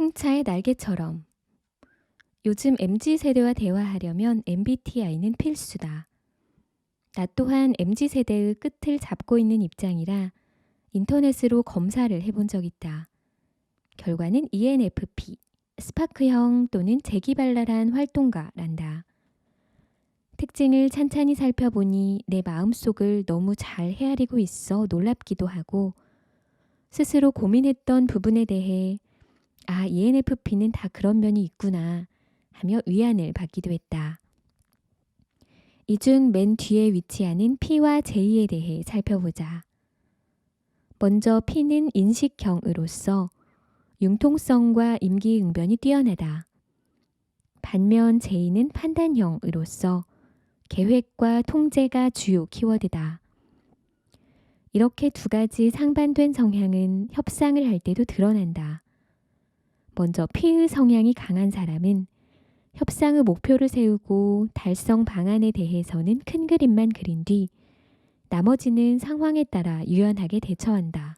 풍차의 날개처럼 요즘 MZ 세대와 대화하려면 MBTI는 필수다. 나 또한 MZ 세대의 끝을 잡고 있는 입장이라 인터넷으로 검사를 해본 적 있다. 결과는 ENFP, 스파크형 또는 재기발랄한 활동가란다. 특징을 찬찬히 살펴보니 내 마음속을 너무 잘 헤아리고 있어 놀랍기도 하고 스스로 고민했던 부분에 대해 아, ENFP는 다 그런 면이 있구나 하며 위안을 받기도 했다. 이 중 맨 뒤에 위치하는 P와 J에 대해 살펴보자. 먼저 P는 인식형으로서 융통성과 임기응변이 뛰어나다. 반면 J는 판단형으로서 계획과 통제가 주요 키워드다. 이렇게 두 가지 상반된 성향은 협상을 할 때도 드러난다. 먼저 P의 성향이 강한 사람은 협상의 목표를 세우고 달성 방안에 대해서는 큰 그림만 그린 뒤 나머지는 상황에 따라 유연하게 대처한다.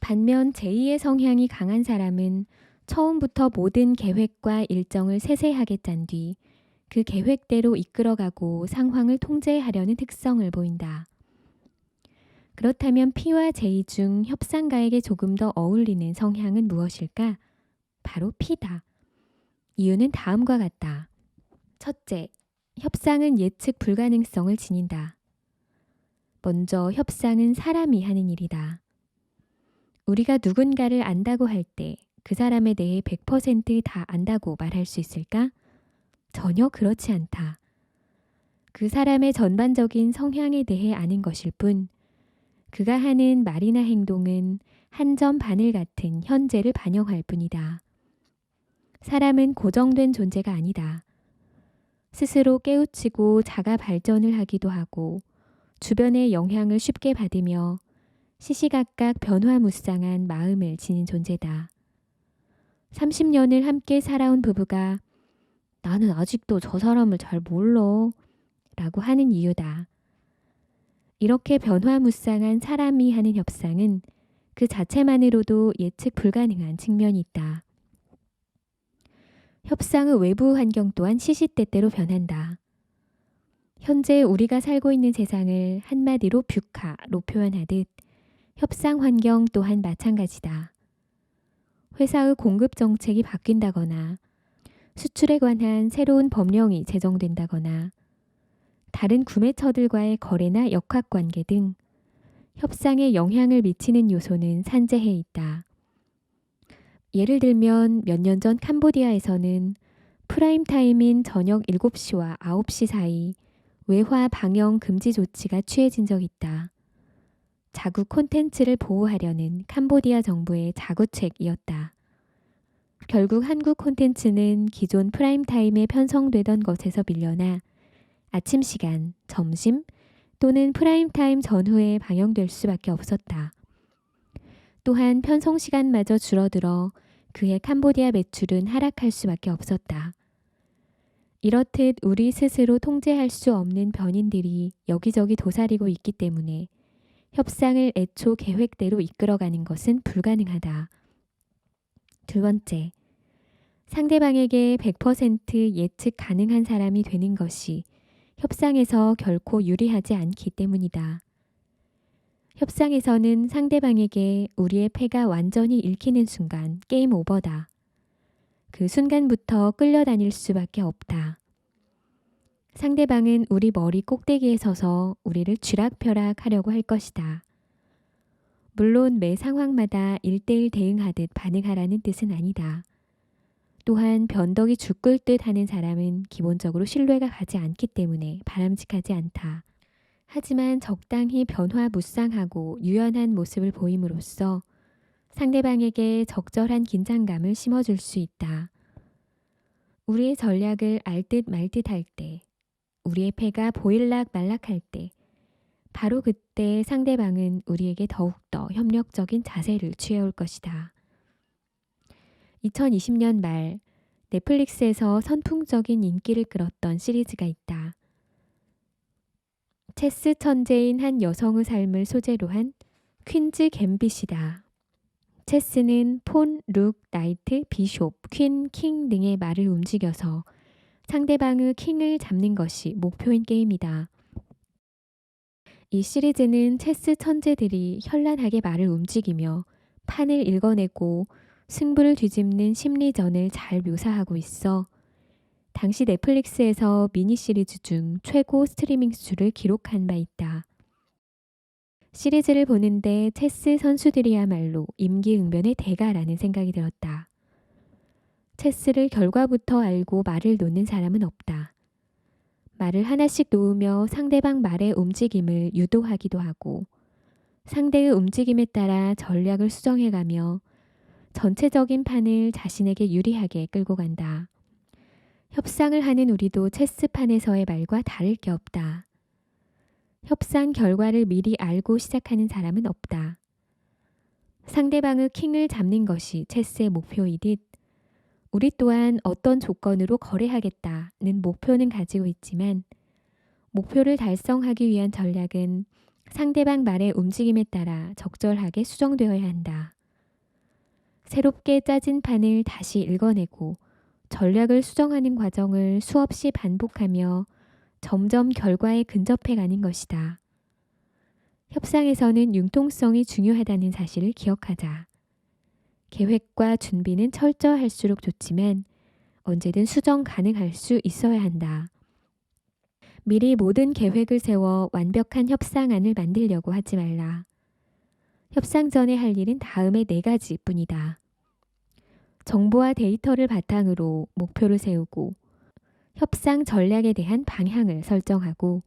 반면 제2의 성향이 강한 사람은 처음부터 모든 계획과 일정을 세세하게 짠 뒤 그 계획대로 이끌어가고 상황을 통제하려는 특성을 보인다. 그렇다면 P와 J 중 협상가에게 조금 더 어울리는 성향은 무엇일까? 바로 P다. 이유는 다음과 같다. 첫째, 협상은 예측 불가능성을 지닌다. 먼저 협상은 사람이 하는 일이다. 우리가 누군가를 안다고 할 때 그 사람에 대해 100%다 안다고 말할 수 있을까? 전혀 그렇지 않다. 그 사람의 전반적인 성향에 대해 아는 것일 뿐, 그가 하는 말이나 행동은 한 점 바늘 같은 현재를 반영할 뿐이다. 사람은 고정된 존재가 아니다. 스스로 깨우치고 자가 발전을 하기도 하고 주변의 영향을 쉽게 받으며 시시각각 변화무쌍한 마음을 지닌 존재다. 30년을 함께 살아온 부부가 나는 아직도 저 사람을 잘 몰라 라고 하는 이유다. 이렇게 변화무쌍한 사람이 하는 협상은 그 자체만으로도 예측 불가능한 측면이 있다. 협상의 외부 환경 또한 시시때때로 변한다. 현재 우리가 살고 있는 세상을 한마디로 뷰카로 표현하듯 협상 환경 또한 마찬가지다. 회사의 공급 정책이 바뀐다거나 수출에 관한 새로운 법령이 제정된다거나 다른 구매처들과의 거래나 역학 관계 등 협상에 영향을 미치는 요소는 산재해 있다. 예를 들면 몇 년 전 캄보디아에서는 프라임 타임인 저녁 7시와 9시 사이 외화 방영 금지 조치가 취해진 적 있다. 자국 콘텐츠를 보호하려는 캄보디아 정부의 자구책이었다. 결국 한국 콘텐츠는 기존 프라임 타임에 편성되던 것에서 밀려나 아침 시간, 점심 또는 프라임 타임 전후에 방영될 수밖에 없었다. 또한 편성 시간마저 줄어들어 그의 캄보디아 매출은 하락할 수밖에 없었다. 이렇듯 우리 스스로 통제할 수 없는 변인들이 여기저기 도사리고 있기 때문에 협상을 애초 계획대로 이끌어가는 것은 불가능하다. 두 번째, 상대방에게 100% 예측 가능한 사람이 되는 것이 협상에서 결코 유리하지 않기 때문이다. 협상에서는 상대방에게 우리의 패가 완전히 읽히는 순간 게임 오버다. 그 순간부터 끌려다닐 수밖에 없다. 상대방은 우리 머리 꼭대기에 서서 우리를 쥐락펴락 하려고 할 것이다. 물론 매 상황마다 일대일 대응하듯 반응하라는 뜻은 아니다. 또한 변덕이 죽을 듯 하는 사람은 기본적으로 신뢰가 가지 않기 때문에 바람직하지 않다. 하지만 적당히 변화 무쌍하고 유연한 모습을 보임으로써 상대방에게 적절한 긴장감을 심어줄 수 있다. 우리의 전략을 알 듯 말 듯 할 때, 우리의 패가 보일락 말락할 때, 바로 그때 상대방은 우리에게 더욱더 협력적인 자세를 취해올 것이다. 2020년 말 넷플릭스에서 선풍적인 인기를 끌었던 시리즈가 있다. 체스 천재인 한 여성의 삶을 소재로 한 퀸즈 갬빗이다. 체스는 폰, 룩, 나이트, 비숍, 퀸, 킹 등의 말을 움직여서 상대방의 킹을 잡는 것이 목표인 게임이다. 이 시리즈는 체스 천재들이 현란하게 말을 움직이며 판을 읽어내고 승부를 뒤집는 심리전을 잘 묘사하고 있어 당시 넷플릭스에서 미니 시리즈 중 최고 스트리밍 수를 기록한 바 있다. 시리즈를 보는데 체스 선수들이야말로 임기응변의 대가라는 생각이 들었다. 체스를 결과부터 알고 말을 놓는 사람은 없다. 말을 하나씩 놓으며 상대방 말의 움직임을 유도하기도 하고 상대의 움직임에 따라 전략을 수정해가며 전체적인 판을 자신에게 유리하게 끌고 간다. 협상을 하는 우리도 체스판에서의 말과 다를 게 없다. 협상 결과를 미리 알고 시작하는 사람은 없다. 상대방의 킹을 잡는 것이 체스의 목표이듯 우리 또한 어떤 조건으로 거래하겠다는 목표는 가지고 있지만 목표를 달성하기 위한 전략은 상대방 말의 움직임에 따라 적절하게 수정되어야 한다. 새롭게 짜진 판을 다시 읽어내고 전략을 수정하는 과정을 수없이 반복하며 점점 결과에 근접해 가는 것이다. 협상에서는 융통성이 중요하다는 사실을 기억하자. 계획과 준비는 철저할수록 좋지만 언제든 수정 가능할 수 있어야 한다. 미리 모든 계획을 세워 완벽한 협상안을 만들려고 하지 말라. 협상 전에 할 일은 다음의 네 가지 뿐이다. 정보와 데이터를 바탕으로 목표를 세우고 협상 전략에 대한 방향을 설정하고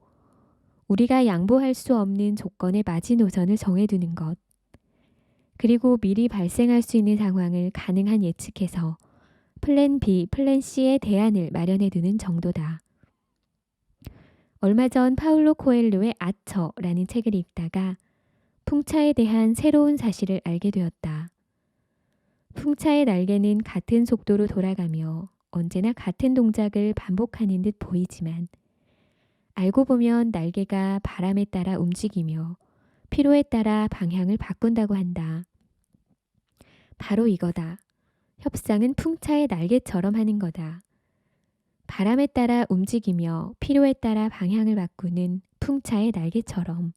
우리가 양보할 수 없는 조건의 마지노선을 정해두는 것. 그리고 미리 발생할 수 있는 상황을 가능한 예측해서 플랜 B, 플랜 C의 대안을 마련해 두는 정도다. 얼마 전 파울로 코엘로의 아처라는 책을 읽다가 풍차에 대한 새로운 사실을 알게 되었다. 풍차의 날개는 같은 속도로 돌아가며 언제나 같은 동작을 반복하는 듯 보이지만 알고 보면 날개가 바람에 따라 움직이며 필요에 따라 방향을 바꾼다고 한다. 바로 이거다. 협상은 풍차의 날개처럼 하는 거다. 바람에 따라 움직이며 필요에 따라 방향을 바꾸는 풍차의 날개처럼